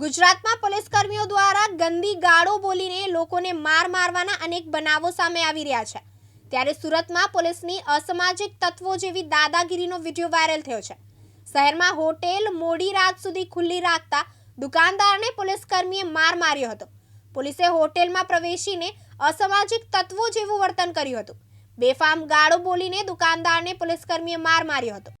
ગુજરાતમાં પોલીસ કર્મીઓ દ્વારા ગંદી ગાળો બોલીને લોકોને માર મારવાના અનેક બનાવો સામે આવી રહ્યા છે. ત્યારે સુરતમાં પોલીસની અસામાજિક તત્વો જેવી દાદાગીરીનો વીડિયો વાયરલ થયો છે. શહેરમાં હોટેલ મોડી રાત સુધી ખુલ્લી રાખતા દુકાનદારને પોલીસ કર્મીએ માર માર્યો હતો. પોલીસે હોટેલમાં પ્રવેશીને અસામાજિક તત્વો જેવું વર્તન કર્યું હતું. બેફામ ગાળો બોલીને દુકાનદારને પોલીસ કર્મીએ માર માર્યો હતો.